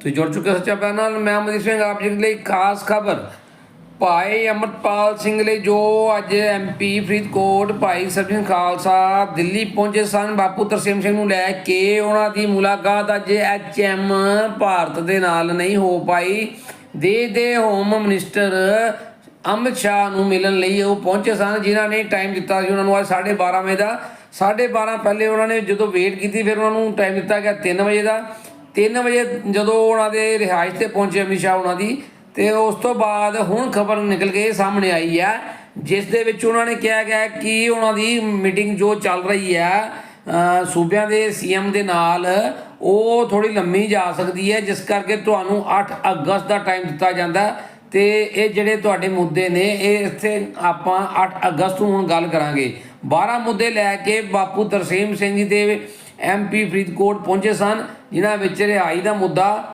ਤੁਸੀਂ ਜੁੜ ਚੁੱਕੇ ਹੋ ਸੱਚਾ ਪਿਆਰ ਨਾਲ, ਮੈਂ ਅਮਰਦੀਪ ਸਿੰਘ, ਆਪ ਜੀ ਲਈ ਖਾਸ ਖਬਰ। ਭਾਈ ਅਮਰਪਾਲ ਸਿੰਘ ਲਈ ਜੋ ਅੱਜ ਐਮਪੀ ਫਰੀਦਕੋਟ ਭਾਈ ਸਰਜਨ ਖਾਲਸਾ ਦਿੱਲੀ ਪਹੁੰਚੇ ਸਨ, ਬਾਪੂ ਤਰਸੇਮ ਸਿੰਘ ਨੂੰ ਲੈ ਕੇ ਉਹਨਾਂ ਦੀ ਮੁਲਾਕਾਤ ਅੱਜ ਐਚਐਮ ਭਾਰਤ ਦੇ ਨਾਲ ਨਹੀਂ ਹੋ ਪਾਈ। ਦੇਸ਼ ਦੇ ਹੋਮ ਮਿਨਿਸਟਰ ਅਮਿਤ ਸ਼ਾਹ ਨੂੰ ਮਿਲਣ ਲਈ ਉਹ ਪਹੁੰਚੇ ਸਨ, ਜਿਨ੍ਹਾਂ ਨੇ ਟਾਈਮ ਦਿੱਤਾ ਸੀ ਉਹਨਾਂ ਨੂੰ ਅੱਜ 12:30 ਵਜੇ ਦਾ। 12:30 ਪਹਿਲੇ ਉਹਨਾਂ ਨੇ ਜਦੋਂ ਵੇਟ ਕੀਤੀ, ਫਿਰ ਉਹਨਾਂ ਨੂੰ ਟਾਈਮ ਦਿੱਤਾ ਗਿਆ 3 ਵਜੇ ਦਾ। 3 ਵਜੇ ਜਦੋਂ ਉਹਨਾਂ ਦੇ ਰਿਹਾਇਸ਼ ਤੇ ਪਹੁੰਚੇ ਅਮਿਤ ਸ਼ਾਹ ਉਹਨਾਂ ਦੀ, ਤੇ ਉਸ ਤੋਂ ਬਾਅਦ ਹੁਣ ਖਬਰ ਨਿਕਲ ਕੇ ਸਾਹਮਣੇ ਆਈ ਹੈ, ਜਿਸ ਦੇ ਵਿੱਚ ਉਹਨਾਂ ਨੇ ਕਿਹਾ ਗਿਆ ਕਿ ਉਹਨਾਂ ਦੀ ਮੀਟਿੰਗ ਜੋ ਚੱਲ ਰਹੀ ਹੈ ਸੂਬਿਆਂ ਦੇ ਸੀਐਮ ਦੇ ਨਾਲ, ਉਹ ਥੋੜੀ ਲੰਮੀ ਜਾ ਸਕਦੀ ਹੈ, ਜਿਸ ਕਰਕੇ ਤੁਹਾਨੂੰ 8 ਅਗਸਤ ਦਾ ਟਾਈਮ ਦਿੱਤਾ ਜਾਂਦਾ ਹੈ, ਤੇ ਇਹ ਜਿਹੜੇ ਤੁਹਾਡੇ ਮੁੱਦੇ ਨੇ, ਇਹ ਇੱਥੇ ਆਪਾਂ 8 ਅਗਸਤ ਨੂੰ ਹੁਣ ਗੱਲ ਕਰਾਂਗੇ। 12 ਮੁੱਦੇ ਲੈ ਕੇ ਬਾਪੂ ਤਰਸੇਮ ਸਿੰਘ ਜੀ ਦੇ ਐਮਪੀ ਫਰੀਦਕੋਟ ਪਹੁੰਚੇ ਸਨ ਜਿਨ੍ਹਾਂ ਵਿੱਚ ਰਿਹਾਈ ਦਾ ਮੁੱਦਾ